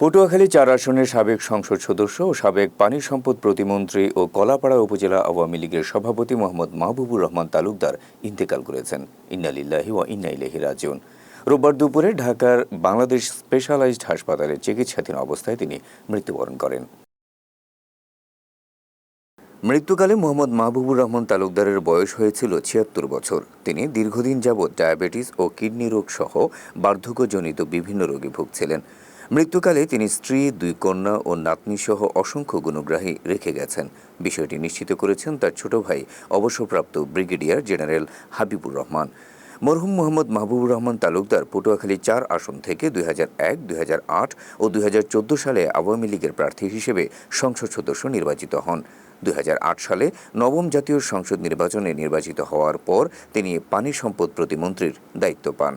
পটুয়াখালী চার আসনের সাবেক সংসদ সদস্য ও সাবেক পানি সম্পদ প্রতিমন্ত্রী ও কলাপাড়া উপজেলা আওয়ামী লীগের সভাপতি মোহাম্মদ মাহবুবুর রহমান তালুকদার ইন্তেকাল করেছেন। ইন্নালিল্লাহি ও ইন্না ইলাইহি রাজিউন। রোববার দুপুরে ঢাকার বাংলাদেশ স্পেশালাইজড হাসপাতালে চিকিৎসাধীন অবস্থায় তিনি মৃত্যুবরণ করেন। মৃত্যুকালে মোহাম্মদ মাহবুবুর রহমান তালুকদারের বয়স হয়েছিল ছিয়াত্তর বছর। তিনি দীর্ঘদিন যাবৎ ডায়াবেটিস ও কিডনি রোগ সহ বার্ধক্যজনিত বিভিন্ন রোগে ভুগছিলেন। মৃত্যুকালে তিনি স্ত্রী, দুই কন্যা ও নাতনি সহ অসংখ্য গুণগ্রাহী রেখে গেছেন। বিষয়টি নিশ্চিত করেছেন তার ছোট ভাই, অবসরপ্রাপ্ত ব্রিগেডিয়ার জেনারেল হাবিবুর রহমান। মরহুম মোহাম্মদ মাহবুবুর রহমান তালুকদার পটুয়াখালী চার আসন থেকে দুই হাজার এক, দুই হাজার আট ও দুই হাজার চোদ্দ সালে আওয়ামী লীগের প্রার্থী হিসেবে সংসদ সদস্য নির্বাচিত হন। দুই হাজার আট সালে নবম জাতীয় সংসদ নির্বাচনে নির্বাচিত হওয়ার পর তিনি পানি সম্পদ প্রতিমন্ত্রীর দায়িত্ব পান।